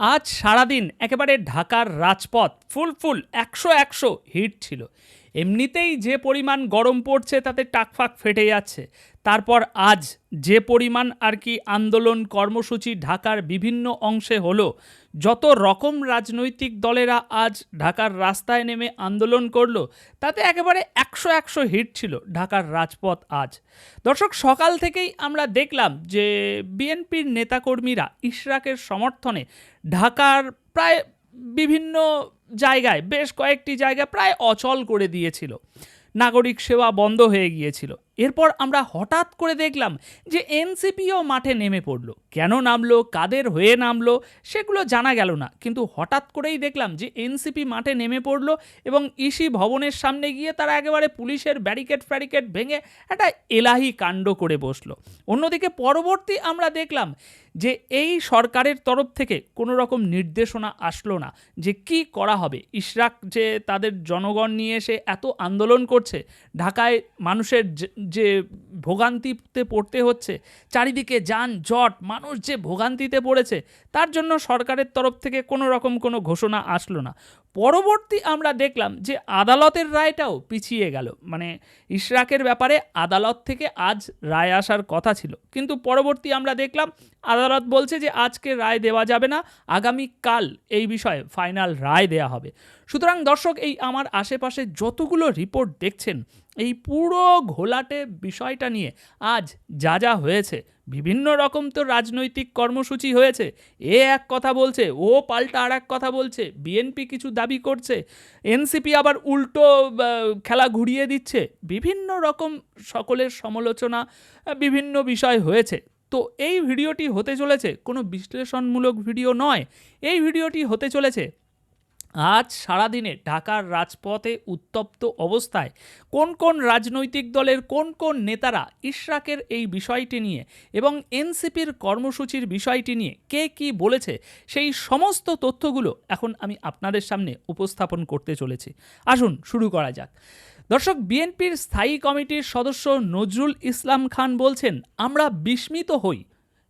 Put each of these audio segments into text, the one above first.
আজ সারাদিন একেবারে ঢাকার রাজপথ ফুল ফুল একশো একশো হিট ছিল। এমনিতেই যে পরিমাণ গরম পড়ছে তাতে টাকফাক ফেটে যাচ্ছে। তারপর আজ যে পরিমাণ আর কি আন্দোলন কর্মসূচি ঢাকার বিভিন্ন অংশে হলো যত রকম রাজনৈতিক দলেরা আজ ঢাকার রাস্তায় নেমে আন্দোলন করল, তাতে একেবারে একশো একশো হিট ছিল ঢাকার রাজপথ আজ। দর্শক, সকাল থেকেই আমরা দেখলাম যে বিএনপির নেতাকর্মীরা ইশরাকের সমর্থনে ঢাকার প্রায় বিভিন্ন জায়গায়, বেশ কয়েকটি জায়গা প্রায় অচল করে দিয়েছিল। নাগরিক সেবা বন্ধ হয়ে গিয়েছিল। এরপর আমরা হঠাৎ করে দেখলাম যে এনসিপিও মাঠে নেমে পড়ল। কেন নামলো? কাদের হয়ে নামলো? সেগুলো জানা গেল না। কিন্তু হঠাৎ করেই দেখলাম যে এনসিপি মাঠে নেমে পড়ল এবং ইসি ভবনের সামনে গিয়ে তারা একেবারে পুলিশের ব্যারিকেড ফ্যারিকেড ভেঙে একটা এলাহি কাণ্ড করে বসল। অন্যদিকে পরবর্তী আমরা দেখলাম যে এই সরকারের তরফ থেকে কোনো রকম নির্দেশনা আসলো না যে কি করা হবে। ইশরাক যে তাদের জনগণ নিয়ে এসে এত আন্দোলন করছে, ঢাকায় মানুষের যে- ভোগান্তিতে পড়তে হচ্ছে, চারিদিকে যান, জট, মানুষ যে ভোগান্তিতে পড়েছে, তার জন্য সরকারের তরফ থেকে কোনো রকম কোনো ঘোষণা আসলো না। পরবর্তী আমরা দেখলাম যে আদালতের রায়টাও পিছিয়ে গেল। মানে ইশরাকের ব্যাপারে আদালত থেকে আজ রায় আসার কথা ছিল। কিন্তু পরবর্তী আমরা দেখলাম আদালত বলছে যে আজকে রায় দেওয়া যাবে না আগামীকাল এই বিষয়ে ফাইনাল রায় দেওয়া হবে। সুতরাং দর্শক, এই আমার আশেপাশে যতগুলো রিপোর্ট দেখছেন, এই পুরো ঘোলাটে বিষয়টা নিয়ে আজ যা যা হয়েছে, বিভিন্ন রকম তো রাজনৈতিক কর্মসূচি হয়েছে, এ এক কথা বলছে, ও পাল্টা আর এক কথা বলছে, বিএনপি কিছু দাবি করছে, এনসিপি আবার উল্টো খেলা ঘুরিয়ে দিচ্ছে, বিভিন্ন রকম সকলের সমালোচনা, বিভিন্ন বিষয় হয়েছে। তো এই ভিডিওটি হতে চলেছে, কোনো বিশ্লেষণমূলক ভিডিও নয়, এই ভিডিওটি হতে চলেছে। আজ সারাদিনে ঢাকার রাজপথে উত্তপ্ত অবস্থায় কোন কোন রাজনৈতিক দলের কোন কোন নেতারা ইশরাকের এই বিষয়টি নিয়ে এবং এনসিপির কর্মসূচির বিষয়টি নিয়ে কে কি বলেছে, সেই সমস্ত তথ্যগুলো এখন আমি আপনাদের সামনে উপস্থাপন করতে চলেছি। আসুন শুরু করা যাক। দর্শক বিএনপির স্থায়ী কমিটির সদস্য নজরুল ইসলাম খান বলছেন আমরা বিস্মিত হই।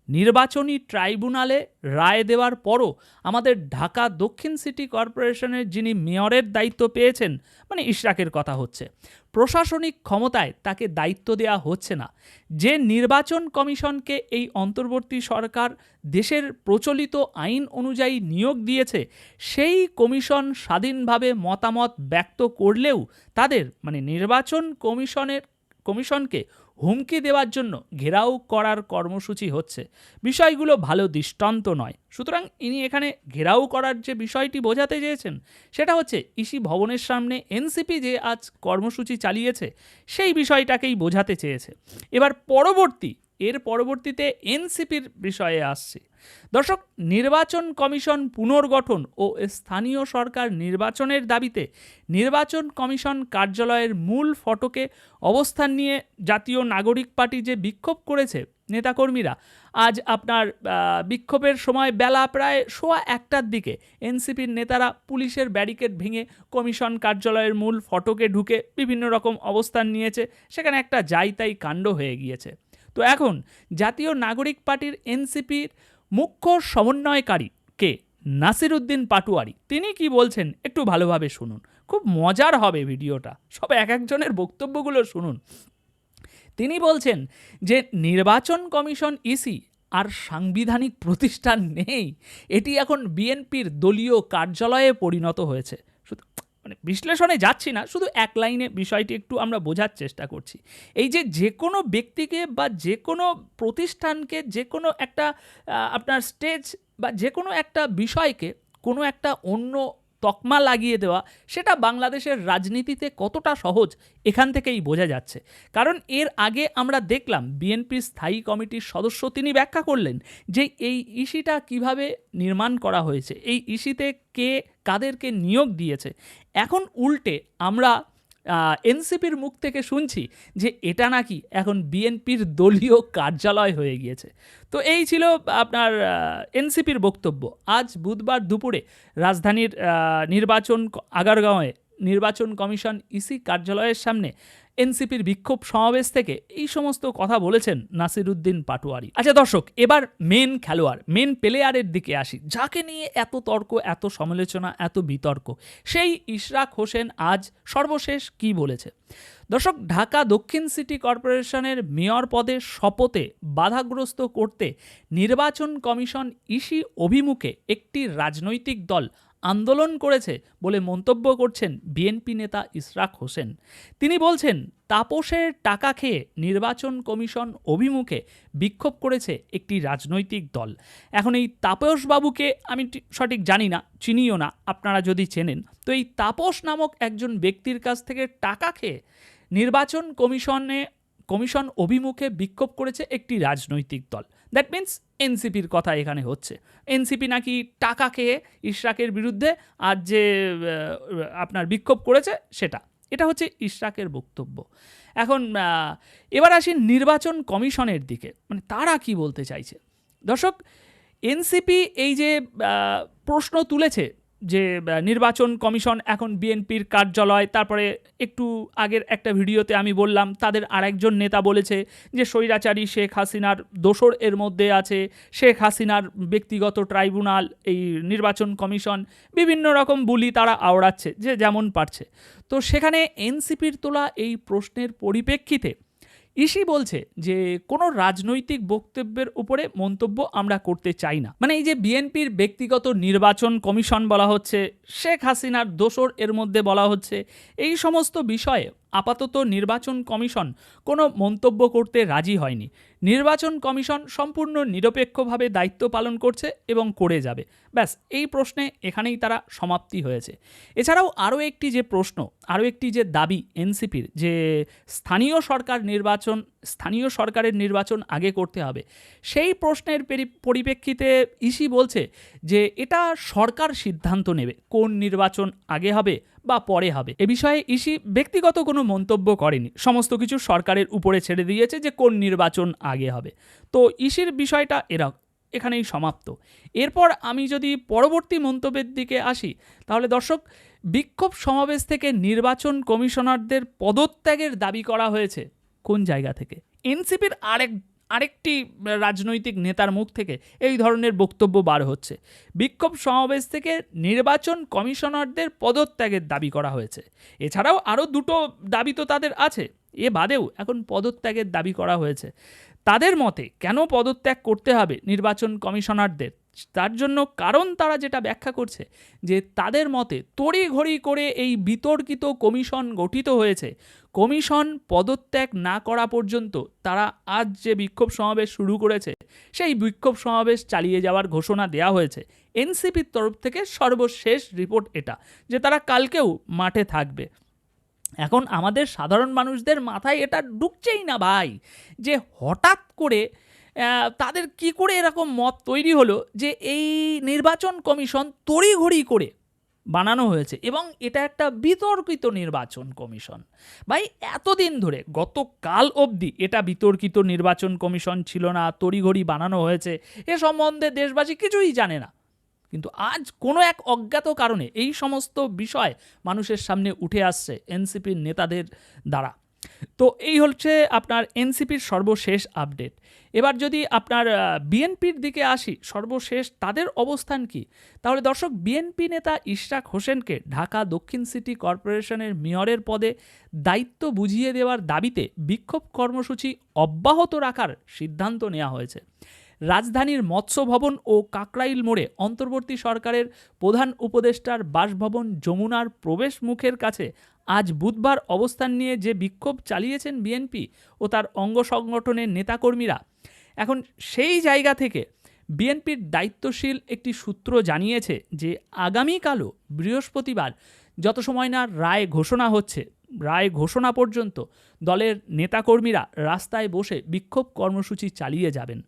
নির্বাচনী ট্রাইব্যুনালে রায় দেওয়ার পরও আমাদের ঢাকা দক্ষিণ সিটি কর্পোরেশনের যিনি মেয়রের দায়িত্ব পেয়েছেন মানে ইশরাকের কথা হচ্ছে, প্রশাসনিক ক্ষমতায় তাকে দায়িত্ব দেওয়া হচ্ছে না। যে নির্বাচন কমিশনকে এই অন্তর্বর্তী সরকার দেশের প্রচলিত আইন অনুযায়ী নিয়োগ দিয়েছে, সেই কমিশন স্বাধীনভাবে মতামত ব্যক্ত করলেও তাদের মানে নির্বাচন কমিশনের, কমিশনকে হুমকি দেওয়ার জন্য ঘেরাও করার কর্মসূচি হচ্ছে। বিষয়গুলো ভালো দৃষ্টান্ত নয়। সুতরাং ইনি এখানে ঘেরাও করার যে বিষয়টি বোঝাতে চেয়েছেন, সেটা হচ্ছে ইসি ভবনের সামনে এনসিপি যে আজ কর্মসূচি চালিয়েছে, সেই বিষয়টাকেই বোঝাতে চেয়েছে। এবার পরবর্তী এর পরবর্তীতে এনসিপির বিষয়ে আসছে। দর্শক, নির্বাচন কমিশন পুনর্গঠন ও স্থানীয় সরকার নির্বাচনের দাবিতে নির্বাচন কমিশন কার্যালয়ের মূল ফটকে অবস্থান নিয়ে জাতীয় নাগরিক পার্টি যে বিক্ষোভ করেছে নেতাকর্মীরা, আজ আপনার বিক্ষোভের সময় বেলা প্রায় সোয়া একটার দিকে এনসিপির নেতারা পুলিশের ব্যারিকেড ভেঙে কমিশন কার্যালয়ের মূল ফটকে ঢুকে বিভিন্ন রকম অবস্থান নিয়েছে। সেখানে একটা যাই তাই কাণ্ড হয়ে গিয়েছে। তো এখন জাতীয় নাগরিক পার্টির এনসিপির মুখ্য সমন্বয়কারী কে? নাসির উদ্দিন পাটুয়ারি। তিনি কি বলছেন একটু ভালোভাবে শুনুন। খুব মজার হবে ভিডিওটা। সব এক একজনের বক্তব্যগুলো শুনুন। তিনি বলছেন যে নির্বাচন কমিশন ইসি আর সাংবিধানিক প্রতিষ্ঠান নেই। এটি এখন বিএনপির দলীয় কার্যালয়ে পরিণত হয়েছে। মানে বিশ্লেষণে যাচ্ছি না, শুধু এক লাইনে বিষয়টি একটু আমরা বোঝার চেষ্টা করছি। এই যে যে কোনো ব্যক্তিকে বা যে কোনো প্রতিষ্ঠানকে যে কোনো একটা আপনার স্টেজ বা যে কোনো একটা বিষয়কে কোনো একটা অন্য তকমা লাগিয়ে দেওয়া, সেটা বাংলাদেশের রাজনীতিতে কতটা সহজ এখান থেকেই বোঝা যাচ্ছে। কারণ এর আগে আমরা দেখলাম বিএনপির স্থায়ী কমিটির সদস্য তিনি ব্যাখ্যা করলেন যে এই ইসিটা কীভাবে নির্মাণ করা হয়েছে, এই ইসিতে কে কাদেরকে নিয়োগ দিয়েছে। এখন উল্টে আমরা এনসিপির মুখ থেকে শুনছি যে এটা নাকি এখন বিএনপির দলীয় কার্যালয় হয়ে গিয়েছে। তো এই ছিল আপনার এনসিপির বক্তব্য। আজ বুধবার দুপুরে রাজধানীর নির্বাচন, আগারগাঁওয়ে নির্বাচন কমিশন ইসি কার্যালয়ের সামনে এনসিপির বিক্ষোভ সমাবেশ থেকে এই সমস্ত কথা বলেছেন নাসিরুদ্দিন পাটোয়ারি। আচ্ছা দর্শক, এবার মেন খেলোয়াড়, মেন প্লেয়ারের দিকে আসি। যাকে নিয়ে এত তর্ক, এত সমালোচনা, এত বিতর্ক, সেই ইশরাক হোসেন আজ সর্বশেষ কি বলেছে? দর্শক, ঢাকা দক্ষিণ সিটি কর্পোরেশনের মেয়র পদে শপথে বাধাগ্রস্ত করতে নির্বাচন কমিশন ইসি অভিমুখে একটি রাজনৈতিক দল আন্দোলন করেছে বলে মন্তব্য করছেন বিএনপি নেতা ইসরাক হোসেন। তিনি বলছেন, তাপসের টাকা খেয়ে নির্বাচন কমিশন অভিমুখে বিক্ষোভ করেছে একটি রাজনৈতিক দল। এখন এই তাপসবাবুকে আমি সঠিক জানি না, চিনিও না, আপনারা যদি চেনেন। তো এই তাপস নামক একজন ব্যক্তির কাছ থেকে টাকা খেয়ে নির্বাচন কমিশনে কমিশন অভিমুখে বিক্ষোভ করেছে একটি রাজনৈতিক দল। দ্যাট মিন্স এনসিপির কথা এখানে হচ্ছে। এনসিপি নাকি টাকা খেয়ে ইশরাকের বিরুদ্ধে আর যে আপনার বিক্ষোভ করেছে সেটা। এটা হচ্ছে ইশরাকের বক্তব্য। এখন এবার আসি নির্বাচন কমিশনের দিকে। মানে তারা কি বলতে চাইছে? দর্শক এনসিপি এই যে প্রশ্ন তুলেছে যে নির্বাচন কমিশন এখন বিএনপির কার্যালয়, তারপরে একটু আগের একটা ভিডিওতে আমি বললাম, তাদের আরেকজন নেতা বলেছে যে, স্বৈরাচারী শেখ হাসিনার দোসর এর মধ্যে আছে, শেখ হাসিনার ব্যক্তিগত ট্রাইব্যুনাল, এই নির্বাচন কমিশন, বিভিন্ন রকম বুলি তারা আওড়াচ্ছে, যে যেমন পারছে। তো সেখানে এনসিপির তোলা এই প্রশ্নের পরিপ্রেক্ষিতে ইসি বলছে যে কোনো রাজনৈতিক বক্তব্যের উপরে মন্তব্য আমরা করতে চাই না। মানে এই যে বিএনপির ব্যক্তিগত নির্বাচন কমিশন বলা হচ্ছে, শেখ হাসিনার দোসর এর মধ্যে বলা হচ্ছে, এই সমস্ত বিষয়ে আপাতত নির্বাচন কমিশন কোনো মন্তব্য করতে রাজি হয়নি। নির্বাচন কমিশন সম্পূর্ণ নিরপেক্ষভাবে দায়িত্ব পালন করছে এবং করে যাবে। ব্যাস, এই প্রশ্নে এখানেই তারা সমাপ্তি হয়েছে। এছাড়াও আরও একটি যে প্রশ্ন, আরও একটি যে দাবি এনসিপির যে স্থানীয় সরকার নির্বাচন, স্থানীয় সরকারের নির্বাচন আগে করতে হবে, সেই প্রশ্নের পেরি- পরিপ্রেক্ষিতে ইসি বলছে যে এটা সরকার সিদ্ধান্ত নেবে কোন নির্বাচন আগে হবে বা পরে হবে। এ বিষয়ে ইসি ব্যক্তিগত কোনো মন্তব্য করেনি। সমস্ত কিছু সরকারের উপরে ছেড়ে দিয়েছে যে কোন নির্বাচন আগে হবে। তো ইসির বিষয়টা এরা এখানেই সমাপ্ত। এরপর আমি যদি পরবর্তী মন্তব্যের দিকে আসি, তাহলে দর্শক, বিক্ষোভ সমাবেশ থেকে নির্বাচন কমিশনারদের পদত্যাগের দাবি করা হয়েছে। কোন জায়গা থেকে? এনসিপির আরেক আরেকটি রাজনৈতিক নেতার মুখ থেকে এই ধরনের বক্তব্য বার হচ্ছে। বিক্ষোভ সমাবেশ থেকে নির্বাচন কমিশনারদের পদত্যাগের দাবি করা হয়েছে। এছাড়াও আরও দুটো দাবি তো তাদের আছে। এ বাদেও এখন পদত্যাগের দাবি করা হয়েছে। তাদের মতে কেন পদত্যাগ করতে হবে নির্বাচন কমিশনারদের? তার জন্য কারণ তারা যেটা ব্যাখ্যা করছে, যে তাদের মতে তড়িঘড়ি করে এই বিতর্কিত কমিশন গঠিত হয়েছে। কমিশন পদত্যাগ না করা পর্যন্ত তারা আজ যে বিক্ষোভ সমাবেশ শুরু করেছে, সেই বিক্ষোভ সমাবেশ চালিয়ে যাওয়ার ঘোষণা দেওয়া হয়েছে। এনসিপির তরফ থেকে সর্বশেষ রিপোর্ট এটা, যে তারা কালকেও মাঠে থাকবে। এখন আমাদের সাধারণ মানুষদের মাথায় এটা ঢুকছেই না ভাই, যে হঠাৎ করে তাদের কি করে এরকম মত তৈরি হলো যে এই নির্বাচন কমিশন তড়িঘড়ি করে বানানো হয়েছে এবং এটা একটা বিতর্কিত নির্বাচন কমিশন? ভাই, এতদিন ধরে, গতকাল অবধি এটা বিতর্কিত নির্বাচন কমিশন ছিল না, তড়িঘড়ি বানানো হয়েছে, এ সম্বন্ধে দেশবাসী কিছুই জানে না। কিন্তু আজ কোনো এক অজ্ঞাত কারণে এই সমস্ত বিষয় মানুষের সামনে উঠে আসছে এনসিপির নেতাদের দ্বারা। তো এই হচ্ছে আপনার এনসিপির সর্বশেষ আপডেট। এবার যদি আপনার বিএনপির দিকে আসি, সর্বশেষ তাদের অবস্থান কি? তাহলে দর্শক, বিএনপি নেতা ইশরাক হোসেনকে ঢাকা দক্ষিণ সিটি কর্পোরেশনের মেয়রের পদে দায়িত্ব বুঝিয়ে দেওয়ার দাবিতে বিক্ষোভ কর্মসূচি অব্যাহত রাখার সিদ্ধান্ত নেওয়া হয়েছে। রাজধানীর মৎস্য ভবন ও কাকরাইল মোড়ে অন্তর্বর্তী সরকারের প্রধান উপদেষ্টার বাসভবন যমুনার প্রবেশ মুখের কাছে আজ বুধবার অবস্থান নিয়ে যে বিক্ষোভ চালিয়েছেন বিএনপি ও তার অঙ্গ সংগঠনের নেতাকর্মীরা, এখন সেই জায়গা থেকে বিএনপির দায়িত্বশীল একটি সূত্র জানিয়েছে যে আগামীকালও বৃহস্পতিবার যত সময় না রায় ঘোষণা হচ্ছে, রায় ঘোষণা পর্যন্ত দলের নেতাকর্মীরা রাস্তায় বসে বিক্ষোভ কর্মসূচি চালিয়ে যাবেন।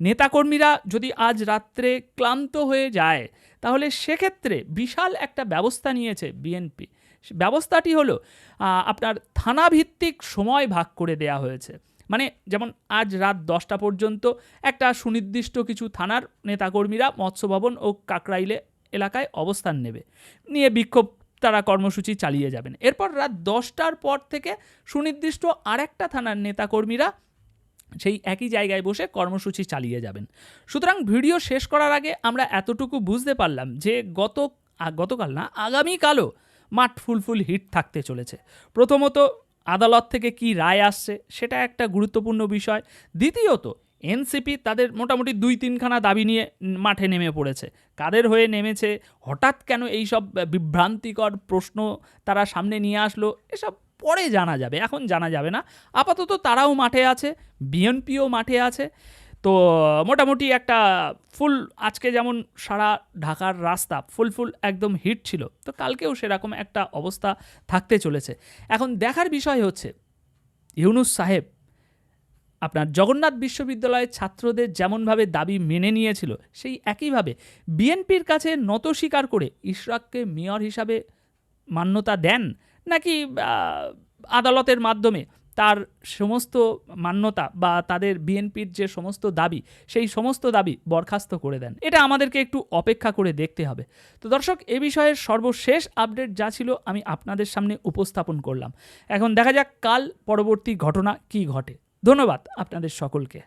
নেতাকর্মীরা যদি আজ রাত্রে ক্লান্ত হয়ে যায়, তাহলে সেক্ষেত্রে বিশাল একটা ব্যবস্থা নিয়েছে বিএনপি। ব্যবস্থাটি হলো আপনার থানাভিত্তিক সময় ভাগ করে দেয়া হয়েছে। মানে যেমন আজ রাত দশটা পর্যন্ত একটা সুনির্দিষ্ট কিছু থানার নেতাকর্মীরা মৎস্যভবন ও কাকরাইলে এলাকায় অবস্থান নেবে। নিয়ে বিক্ষোভ তারা কর্মসূচি চালিয়ে যাবেন। এরপর রাত দশটার পর থেকে সুনির্দিষ্ট আরেকটা থানার নেতাকর্মীরা সেই একই জায়গায় বসে কর্মসূচি চালিয়ে যাবেন। সুতরাং ভিডিও শেষ করার আগে আমরা এতটুকু বুঝতে পারলাম যে গত গতকাল না, আগামীকালও মাঠ ফুল ফুল হিট থাকতে চলেছে। প্রথমত, আদালত থেকে কি রায় আসছে সেটা একটা গুরুত্বপূর্ণ বিষয়। দ্বিতীয়ত, এনসিপি তাদের মোটামুটি দুই তিনখানা দাবি নিয়ে মাঠে নেমে পড়েছে। কাদের হয়ে নেমেছে, হঠাৎ কেন এই সব বিভ্রান্তিকর প্রশ্ন তারা সামনে নিয়ে আসলো, এসব পরে জানা যাবে, এখন জানা যাবে না। আপাতত তারাও মাঠে আছে, বিএনপিও মাঠে আছে। তো মোটামুটি একটা ফুল, আজকে যেমন সারা ঢাকার রাস্তা ফুল ফুল একদম হিট ছিল, তো কালকেও সেরকম একটা অবস্থা থাকতে চলেছে। এখন দেখার বিষয় হচ্ছে, ইউনুস সাহেব আপনার জগন্নাথ বিশ্ববিদ্যালয়ের ছাত্রদের যেমনভাবে দাবি মেনে নিয়েছিল, সেই একইভাবে বিএনপির কাছে নত স্বীকার করে ইশরাককে মেয়র হিসাবে মান্যতা দেন নাকি আদালতের মাধ্যমে তার সমস্ত মান্যতা বা তাদের বিএনপির যে সমস্ত দাবি, সেই সমস্ত দাবি বরখাস্ত করে দেন। এটা আমাদেরকে একটু অপেক্ষা করে দেখতে হবে। তো দর্শক, এ বিষয়ে সর্বশেষ আপডেট যা ছিল আমি আপনাদের সামনে উপস্থাপন করলাম। এখন দেখা যাক কাল পরবর্তী ঘটনা কি ঘটে। ধন্যবাদ আপনাদের সকলকে।